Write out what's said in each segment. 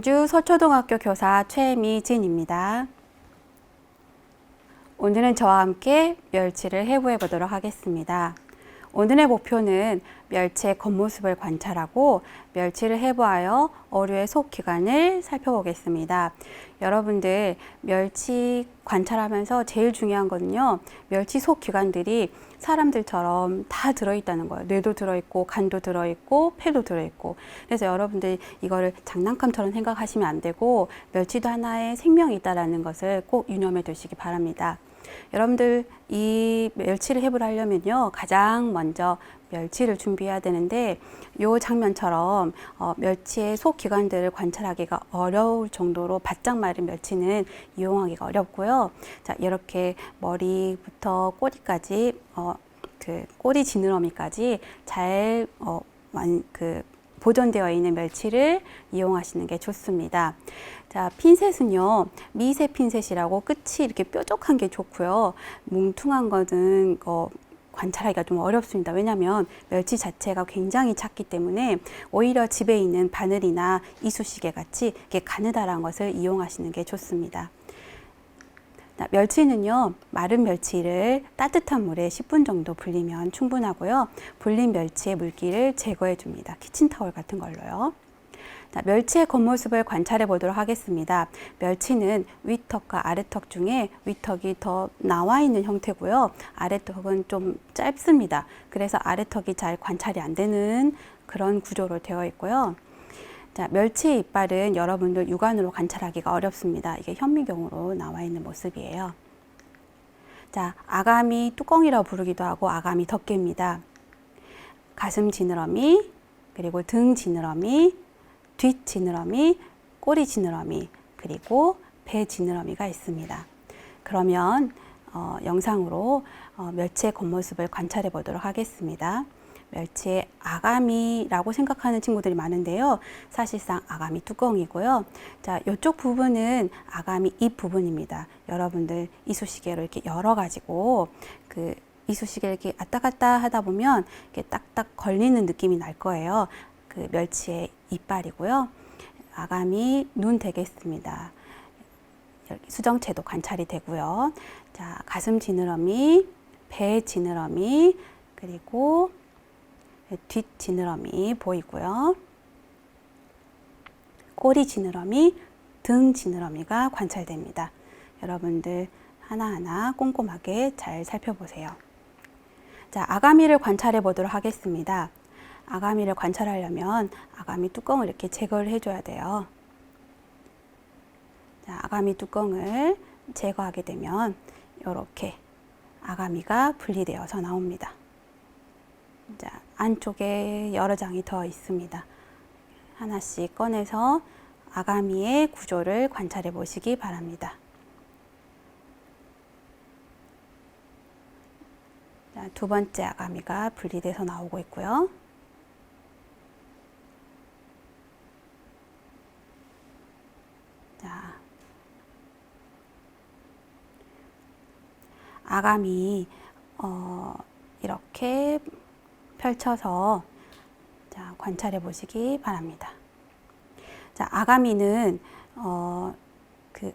광주 서초등학교 교사 최미진입니다. 오늘은 저와 함께 멸치를 해부해 보도록 하겠습니다. 오늘의 목표는 멸치의 겉모습을 관찰하고 멸치를 해부하여 어류의 속 기관을 살펴보겠습니다. 여러분들 멸치 관찰하면서 제일 중요한 거는요. 멸치 속 기관들이 사람들처럼 다 들어있다는 거예요. 뇌도 들어있고 간도 들어있고 폐도 들어있고. 그래서 여러분들 이거를 장난감처럼 생각하시면 안 되고 멸치도 하나의 생명이 있다라는 것을 꼭 유념해 두시기 바랍니다. 여러분들 이 멸치를 해부를 하려면요 가장 먼저 멸치를 준비해야 되는데 요 장면처럼 어, 멸치의 속 기관들을 관찰하기가 어려울 정도로 바짝 마른 멸치는 이용하기가 어렵고요. 자 이렇게 머리부터 꼬리까지 어, 그 꼬리 지느러미까지 잘 어, 완, 그 보존되어 있는 멸치를 이용하시는 게 좋습니다. 자, 핀셋은요, 미세 핀셋이라고 끝이 이렇게 뾰족한 게 좋고요. 뭉퉁한 거는 어, 관찰하기가 좀 어렵습니다. 왜냐하면 멸치 자체가 굉장히 작기 때문에 오히려 집에 있는 바늘이나 이쑤시개 같이 이렇게 가느다란 것을 이용하시는 게 좋습니다. 자, 멸치는요, 마른 멸치를 따뜻한 물에 10분 정도 불리면 충분하고요. 불린 멸치의 물기를 제거해 줍니다. 키친타월 같은 걸로요. 자, 멸치의 겉모습을 관찰해 보도록 하겠습니다. 멸치는 윗턱과 아래턱 중에 윗턱이 더 나와 있는 형태고요. 아래턱은 좀 짧습니다. 그래서 아래턱이 잘 관찰이 안 되는 그런 구조로 되어 있고요. 자, 멸치의 이빨은 여러분들 육안으로 관찰하기가 어렵습니다. 이게 현미경으로 나와 있는 모습이에요. 자, 아가미 뚜껑이라고 부르기도 하고 아가미 덮개입니다. 가슴 지느러미, 그리고 등 지느러미, 뒷 지느러미, 꼬리 지느러미, 그리고 배 지느러미가 있습니다. 그러면 어, 영상으로 어, 멸치의 겉모습을 관찰해 보도록 하겠습니다. 멸치의 아가미라고 생각하는 친구들이 많은데요. 사실상 아가미 뚜껑이고요. 자, 이쪽 부분은 아가미 잎 부분입니다. 여러분들 이쑤시개로 이렇게 열어가지고 그 이쑤시개를 이렇게 왔다 갔다 하다 보면 이렇게 딱딱 걸리는 느낌이 날 거예요. 그 멸치의 이빨이고요. 아가미 눈 되겠습니다. 수정체도 관찰이 되고요. 자, 가슴 지느러미, 배 지느러미, 그리고 뒷 지느러미 보이고요. 꼬리 지느러미, 등 지느러미가 관찰됩니다. 여러분들 하나하나 꼼꼼하게 잘 살펴보세요. 자, 아가미를 관찰해 보도록 하겠습니다. 아가미를 관찰하려면 아가미 뚜껑을 이렇게 제거를 해줘야 돼요. 자, 아가미 뚜껑을 제거하게 되면 이렇게 아가미가 분리되어서 나옵니다. 자, 안쪽에 여러 장이 더 있습니다. 하나씩 꺼내서 아가미의 구조를 관찰해 보시기 바랍니다. 자, 두 번째 아가미가 분리돼서 나오고 있고요. 자, 아가미 어, 이렇게 펼쳐서 자, 관찰해 보시기 바랍니다. 자, 아가미는 어, 그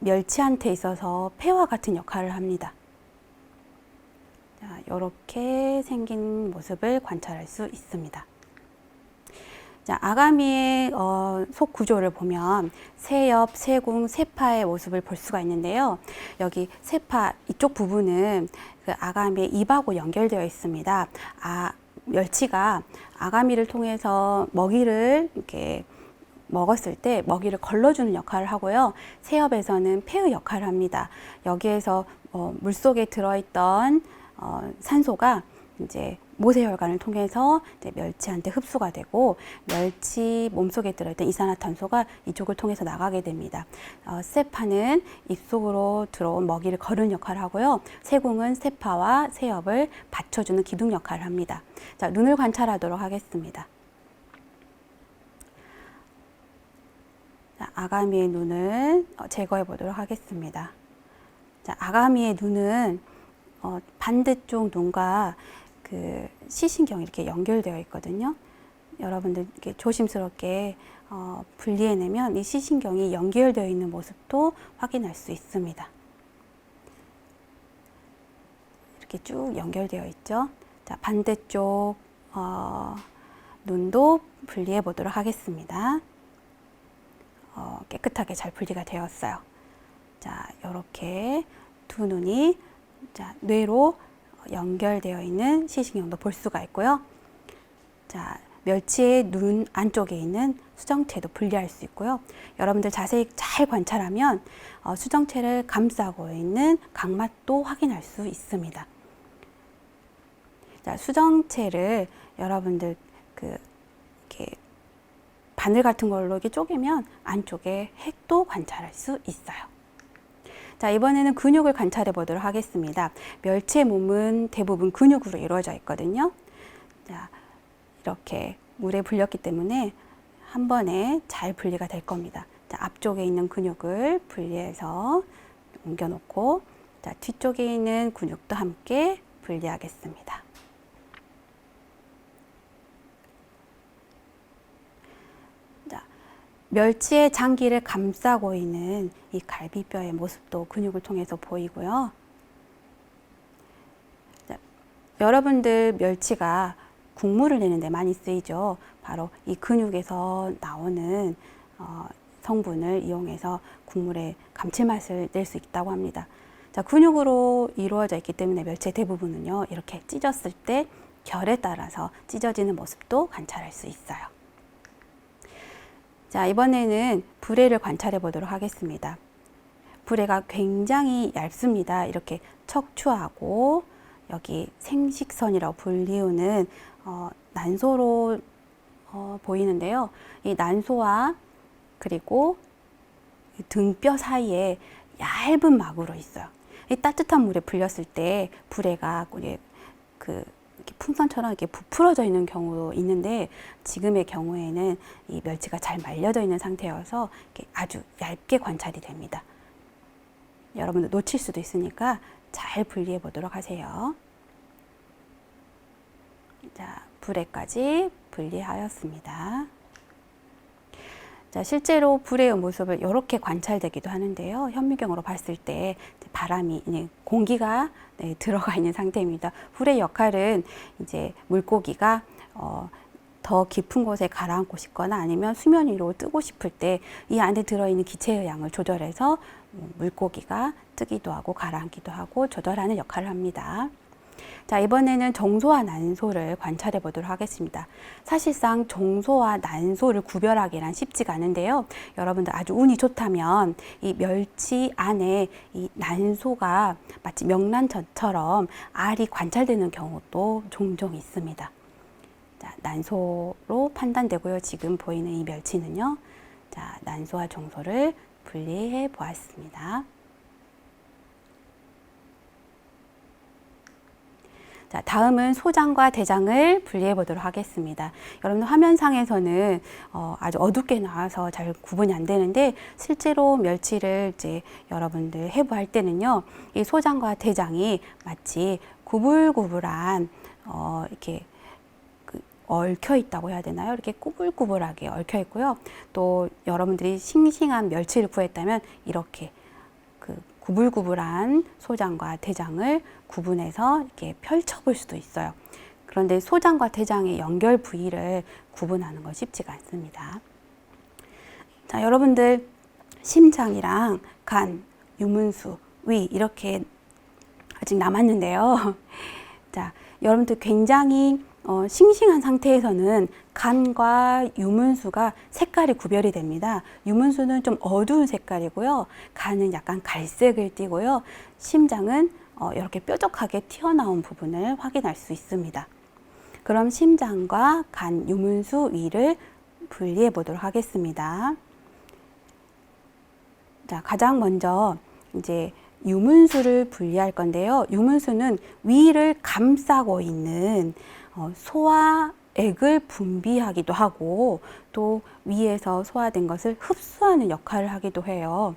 멸치한테 있어서 폐와 같은 역할을 합니다. 자, 이렇게 생긴 모습을 관찰할 수 있습니다. 자, 아가미의 어, 속 구조를 보면 새엽, 새궁, 새파의 모습을 볼 수가 있는데요. 여기 새파 이쪽 부분은 그 아가미의 입하고 연결되어 있습니다. 아, 멸치가 아가미를 통해서 먹이를 이렇게 먹었을 때 먹이를 걸러주는 역할을 하고요. 새엽에서는 폐의 역할을 합니다. 여기에서 어, 물 속에 들어있던 어, 산소가 이제 모세혈관을 통해서 멸치한테 흡수가 되고 멸치 몸속에 들어있던 이산화탄소가 이쪽을 통해서 나가게 됩니다. 어, 세파는 입속으로 들어온 먹이를 거르는 역할을 하고요. 세공은 세파와 세엽을 받쳐주는 기둥 역할을 합니다. 자, 눈을 관찰하도록 하겠습니다. 자, 아가미의 눈을 어, 제거해 보도록 하겠습니다. 자, 아가미의 눈은 어, 반대쪽 눈과 그 시신경이 이렇게 연결되어 있거든요. 여러분들 이렇게 조심스럽게 어, 분리해내면 이 시신경이 연결되어 있는 모습도 확인할 수 있습니다. 이렇게 쭉 연결되어 있죠. 자, 반대쪽 어, 눈도 분리해 보도록 하겠습니다. 어, 깨끗하게 잘 분리가 되었어요. 자, 이렇게 두 눈이 자, 뇌로 연결되어 있는 시신경도 볼 수가 있고요. 자, 멸치의 눈 안쪽에 있는 수정체도 분리할 수 있고요. 여러분들 자세히 잘 관찰하면 어, 수정체를 감싸고 있는 각막도 확인할 수 있습니다. 자, 수정체를 여러분들 그 이렇게 바늘 같은 걸로 이렇게 쪼개면 안쪽에 핵도 관찰할 수 있어요. 자, 이번에는 근육을 관찰해 보도록 하겠습니다. 멸치의 몸은 대부분 근육으로 이루어져 있거든요. 자, 이렇게 물에 불렸기 때문에 한 번에 잘 분리가 될 겁니다. 자, 앞쪽에 있는 근육을 분리해서 옮겨 놓고 자, 뒤쪽에 있는 근육도 함께 분리하겠습니다. 자, 멸치의 장기를 감싸고 있는 이 갈비뼈의 모습도 근육을 통해서 보이고요. 자, 여러분들 멸치가 국물을 내는데 많이 쓰이죠. 바로 이 근육에서 나오는 어, 성분을 이용해서 국물의 감칠맛을 낼 수 있다고 합니다. 자, 근육으로 이루어져 있기 때문에 멸치의 대부분은요, 이렇게 찢었을 때 결에 따라서 찢어지는 모습도 관찰할 수 있어요. 자, 이번에는 불에를 관찰해 보도록 하겠습니다. 불에가 굉장히 얇습니다. 이렇게 척추하고 여기 생식선이라고 불리우는 어, 난소로 어, 보이는데요. 이 난소와 그리고 이 등뼈 사이에 얇은 막으로 있어요. 이 따뜻한 물에 불렸을 때 불에가 그 이렇게 풍선처럼 이렇게 부풀어져 있는 경우도 있는데 지금의 경우에는 이 멸치가 잘 말려져 있는 상태여서 아주 얇게 관찰이 됩니다. 여러분들 놓칠 수도 있으니까 잘 분리해 보도록 하세요. 자, 불에까지 분리하였습니다. 자, 실제로 불의 모습을 이렇게 관찰되기도 하는데요. 현미경으로 봤을 때 바람이 네, 공기가 네, 들어가 있는 상태입니다. 불의 역할은 이제 물고기가 어, 더 깊은 곳에 가라앉고 싶거나 아니면 수면 위로 뜨고 싶을 때 이 안에 들어있는 기체의 양을 조절해서 물고기가 뜨기도 하고 가라앉기도 하고 조절하는 역할을 합니다. 자, 이번에는 정소와 난소를 관찰해 보도록 하겠습니다. 사실상 정소와 난소를 구별하기란 쉽지가 않은데요. 여러분들 아주 운이 좋다면 이 멸치 안에 이 난소가 마치 명란젓처럼 알이 관찰되는 경우도 종종 있습니다. 자, 난소로 판단되고요. 지금 보이는 이 멸치는요. 자, 난소와 정소를 분리해 보았습니다. 자, 다음은 소장과 대장을 분리해 보도록 하겠습니다. 여러분 화면상에서는 어, 아주 어둡게 나와서 잘 구분이 안 되는데 실제로 멸치를 이제 여러분들 해부할 때는요, 이 소장과 대장이 마치 구불구불한 어, 이렇게 그 얽혀 있다고 해야 되나요? 이렇게 꾸불꾸불하게 얽혀 있고요. 또 여러분들이 싱싱한 멸치를 구했다면 이렇게 그 구불구불한 소장과 대장을 구분해서 이렇게 펼쳐볼 수도 있어요. 그런데 소장과 대장의 연결 부위를 구분하는 건 쉽지가 않습니다. 자, 여러분들 심장이랑 간, 유문수, 위 이렇게 아직 남았는데요. 자, 여러분들 굉장히 어, 싱싱한 상태에서는 간과 유문수가 색깔이 구별이 됩니다. 유문수는 좀 어두운 색깔이고요. 간은 약간 갈색을 띠고요. 심장은 어, 이렇게 뾰족하게 튀어나온 부분을 확인할 수 있습니다. 그럼 심장과 간, 유문수 위를 분리해 보도록 하겠습니다. 자, 가장 먼저 이제 유문수를 분리할 건데요. 유문수는 위를 감싸고 있는 어, 소화액을 분비하기도 하고 또 위에서 소화된 것을 흡수하는 역할을 하기도 해요.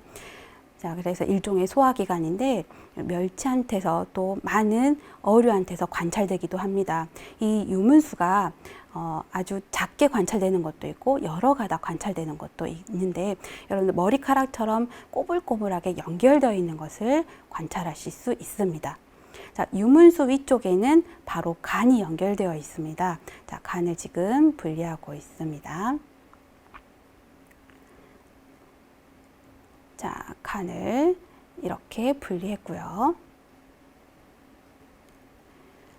자, 그래서 일종의 소화기관인데 멸치한테서 또 많은 어류한테서 관찰되기도 합니다. 이 유문수가 어, 아주 작게 관찰되는 것도 있고 여러 가닥 관찰되는 것도 있는데 여러분들 머리카락처럼 꼬불꼬불하게 연결되어 있는 것을 관찰하실 수 있습니다. 자, 유문수 위쪽에는 바로 간이 연결되어 있습니다. 자, 간을 지금 분리하고 있습니다. 자, 간을 이렇게 분리했고요.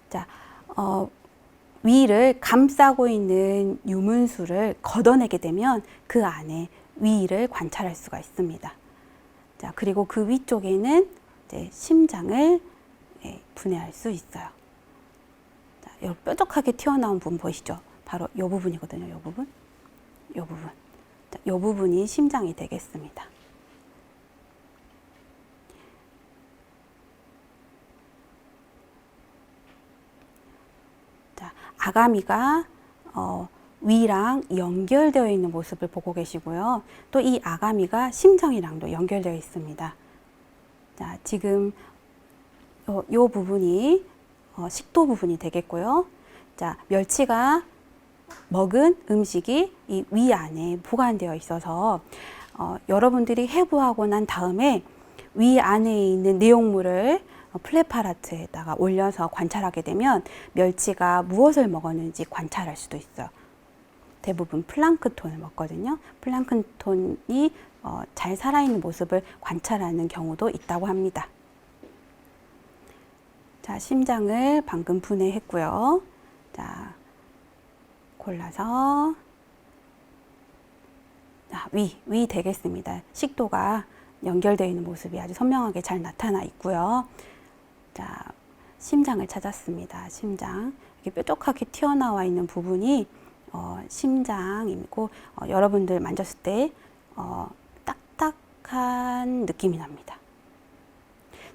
자, 어, 위를 감싸고 있는 유문수를 걷어내게 되면 그 안에 위를 관찰할 수가 있습니다. 자, 그리고 그 위쪽에는 이제 심장을 예, 분해할 수 있어요. 자, 여기 뾰족하게 튀어나온 부분 보이시죠? 바로 이 부분이거든요. 이 부분. 이 부분. 자, 이 부분이 심장이 되겠습니다. 자, 아가미가 어, 위랑 연결되어 있는 모습을 보고 계시고요. 또 이 아가미가 심장이랑도 연결되어 있습니다. 자, 지금 요, 요 부분이 어, 식도 부분이 되겠고요. 자, 멸치가 먹은 음식이 이 위 안에 보관되어 있어서 어, 여러분들이 해부하고 난 다음에 위 안에 있는 내용물을 어, 플레파라트에다가 올려서 관찰하게 되면 멸치가 무엇을 먹었는지 관찰할 수도 있어요. 대부분 플랑크톤을 먹거든요. 플랑크톤이 어, 잘 살아있는 모습을 관찰하는 경우도 있다고 합니다. 자, 심장을 방금 분해했고요. 자, 골라서 자, 위, 위 되겠습니다. 식도가 연결되어 있는 모습이 아주 선명하게 잘 나타나 있고요. 자, 심장을 찾았습니다. 심장. 이렇게 뾰족하게 튀어나와 있는 부분이 어, 심장이고 어, 여러분들 만졌을 때 어, 딱딱한 느낌이 납니다.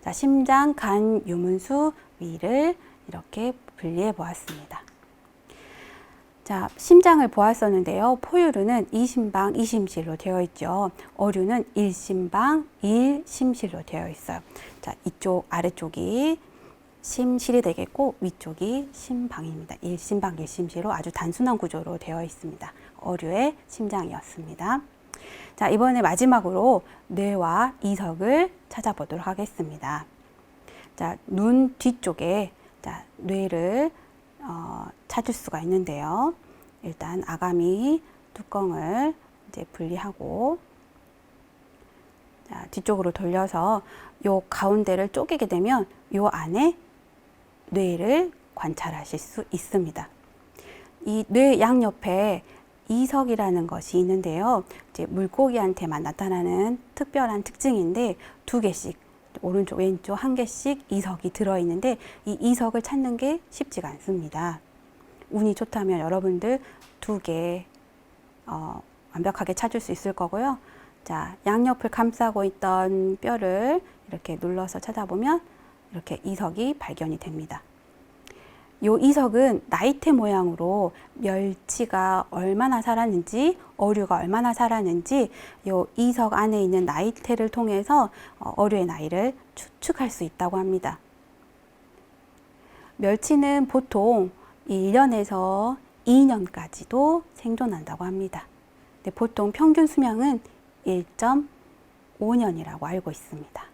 자, 심장, 간, 유문수, 위를 이렇게 분리해 보았습니다. 자, 심장을 보았었는데요. 포유류는 이심방, 이심실로 되어 있죠. 어류는 일심방, 일심실로 되어 있어요. 자, 이쪽 아래쪽이 심실이 되겠고 위쪽이 심방입니다. 일심방, 일심실로 아주 단순한 구조로 되어 있습니다. 어류의 심장이었습니다. 자, 이번에 마지막으로 뇌와 이석을 찾아보도록 하겠습니다. 자, 눈 뒤쪽에 자, 뇌를 어, 찾을 수가 있는데요. 일단 아가미 뚜껑을 이제 분리하고 자, 뒤쪽으로 돌려서 요 가운데를 쪼개게 되면 요 안에 뇌를 관찰하실 수 있습니다. 이 뇌 양옆에 이석이라는 것이 있는데요. 이제 물고기한테만 나타나는 특별한 특징인데 두 개씩 오른쪽 왼쪽 한 개씩 이석이 들어 있는데 이 이석을 찾는 게 쉽지가 않습니다. 운이 좋다면 여러분들 두개 어, 완벽하게 찾을 수 있을 거고요. 자, 양옆을 감싸고 있던 뼈를 이렇게 눌러서 찾아보면 이렇게 이석이 발견이 됩니다. 요 이석은 나이테 모양으로 멸치가 얼마나 살았는지 어류가 얼마나 살았는지 요 이석 안에 있는 나이테를 통해서 어, 어류의 나이를 추측할 수 있다고 합니다. 멸치는 보통 1년에서 2년까지도 생존한다고 합니다. 보통 평균 수명은 1.5년이라고 알고 있습니다.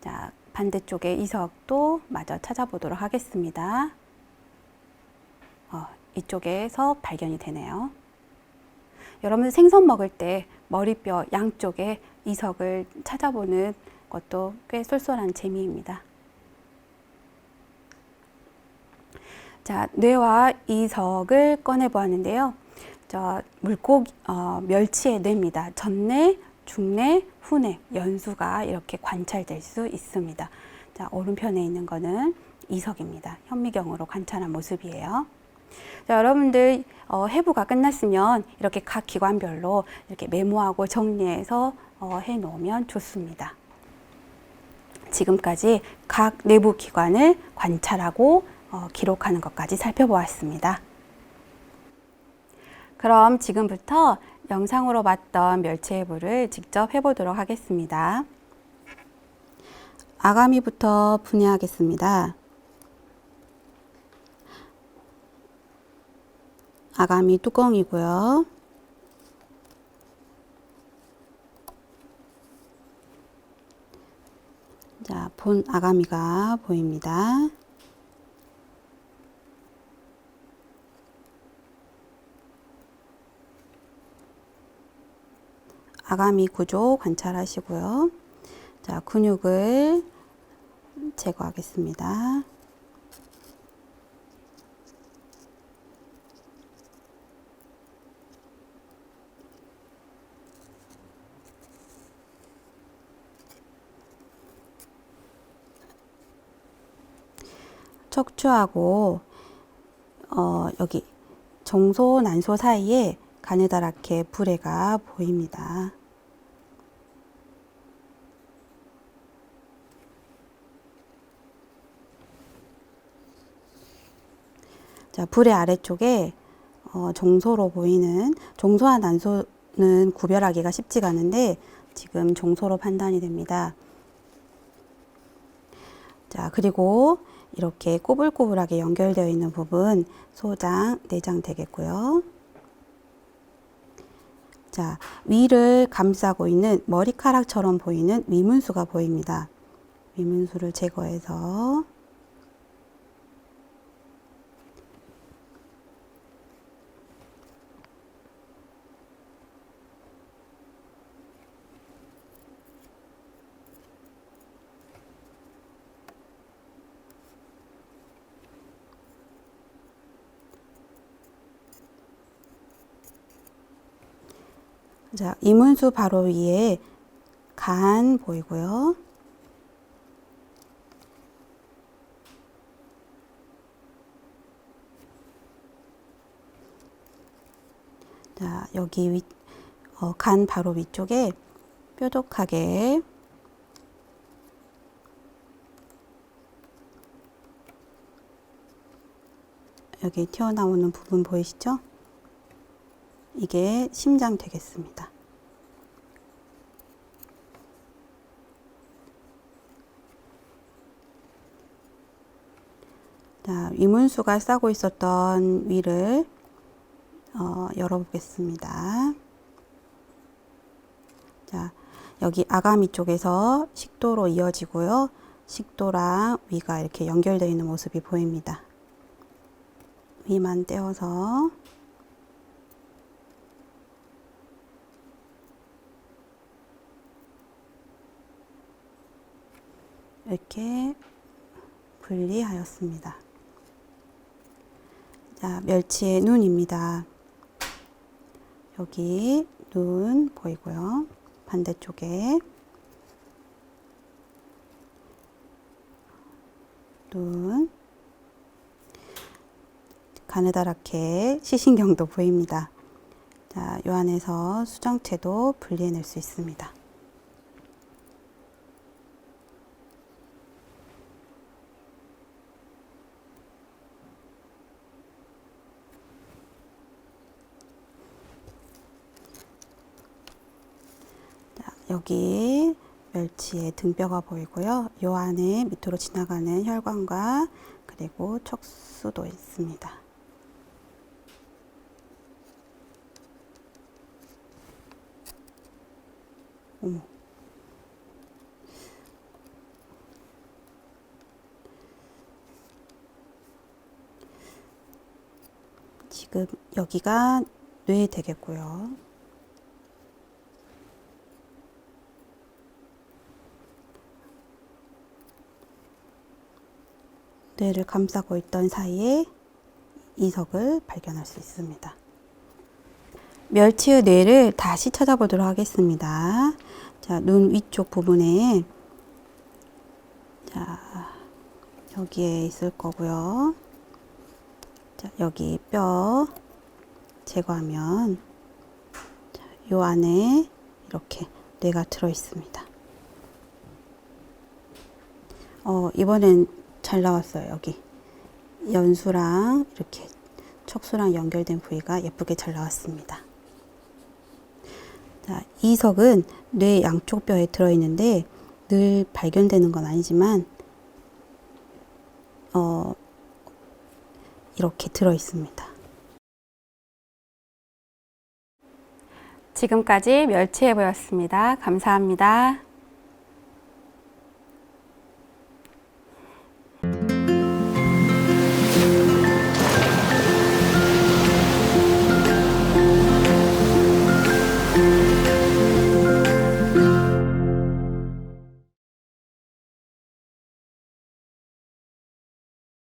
자, 반대쪽의 이석도 마저 찾아보도록 하겠습니다. 어, 이쪽에서 발견이 되네요. 여러분 생선 먹을 때 머리뼈 양쪽에 이석을 찾아보는 것도 꽤 쏠쏠한 재미입니다. 자, 뇌와 이석을 꺼내 보았는데요. 저 물고기 어, 멸치의 뇌입니다. 전뇌, 중뇌, 후뇌, 연수가 이렇게 관찰될 수 있습니다. 자, 오른편에 있는 거는 이석입니다. 현미경으로 관찰한 모습이에요. 자, 여러분들 어, 해부가 끝났으면 이렇게 각 기관별로 이렇게 메모하고 정리해서 어, 해 놓으면 좋습니다. 지금까지 각 내부 기관을 관찰하고 어, 기록하는 것까지 살펴보았습니다. 그럼 지금부터 영상으로 봤던 멸치 해부를 직접 해보도록 하겠습니다. 아가미부터 분해하겠습니다. 아가미 뚜껑이고요. 자, 본 아가미가 보입니다. 아가미 구조 관찰하시고요. 자, 근육을 제거하겠습니다. 척추하고 어, 여기 정소 난소 사이에 가느다랗게 불에가 보입니다. 자, 불의 아래쪽에 어, 정소로 보이는 정소와 난소는 구별하기가 쉽지가 않은데 지금 정소로 판단이 됩니다. 자, 그리고 이렇게 꼬불꼬불하게 연결되어 있는 부분 소장, 내장 되겠고요. 자, 위를 감싸고 있는 머리카락처럼 보이는 위문수가 보입니다. 위문수를 제거해서 자, 이문수 바로 위에 간 보이고요. 자, 여기 위, 어, 간 바로 위쪽에 뾰족하게 여기 튀어나오는 부분 보이시죠? 이게 심장 되겠습니다. 자, 위문수가 싸고 있었던 위를 어, 열어보겠습니다. 자, 여기 아가미 쪽에서 식도로 이어지고요. 식도랑 위가 이렇게 연결되어 있는 모습이 보입니다. 위만 떼어서 이렇게 분리하였습니다. 자, 멸치의 눈입니다. 여기 눈 보이고요. 반대쪽에 눈 가느다랗게 시신경도 보입니다. 자, 요 안에서 수정체도 분리해낼 수 있습니다. 자, 여기 멸치의 등뼈가 보이고요. 요 안에 밑으로 지나가는 혈관과 그리고 척수도 있습니다. 어머. 지금 여기가 뇌 되겠고요. 뇌를 감싸고 있던 사이에 이석을 발견할 수 있습니다. 멸치의 뇌를 다시 찾아보도록 하겠습니다. 자, 눈 위쪽 부분에 자, 여기에 있을 거고요. 자, 여기 뼈 제거하면 자, 요 안에 이렇게 뇌가 들어 있습니다. 어, 이번엔 잘 나왔어요 여기 연수랑 이렇게 척수랑 연결된 부위가 예쁘게 잘 나왔습니다 자, 이 석은 뇌 양쪽 뼈에 들어있는데 늘 발견되는 건 아니지만 어, 이렇게 들어있습니다 지금까지 멸치해 보였습니다. 감사합니다.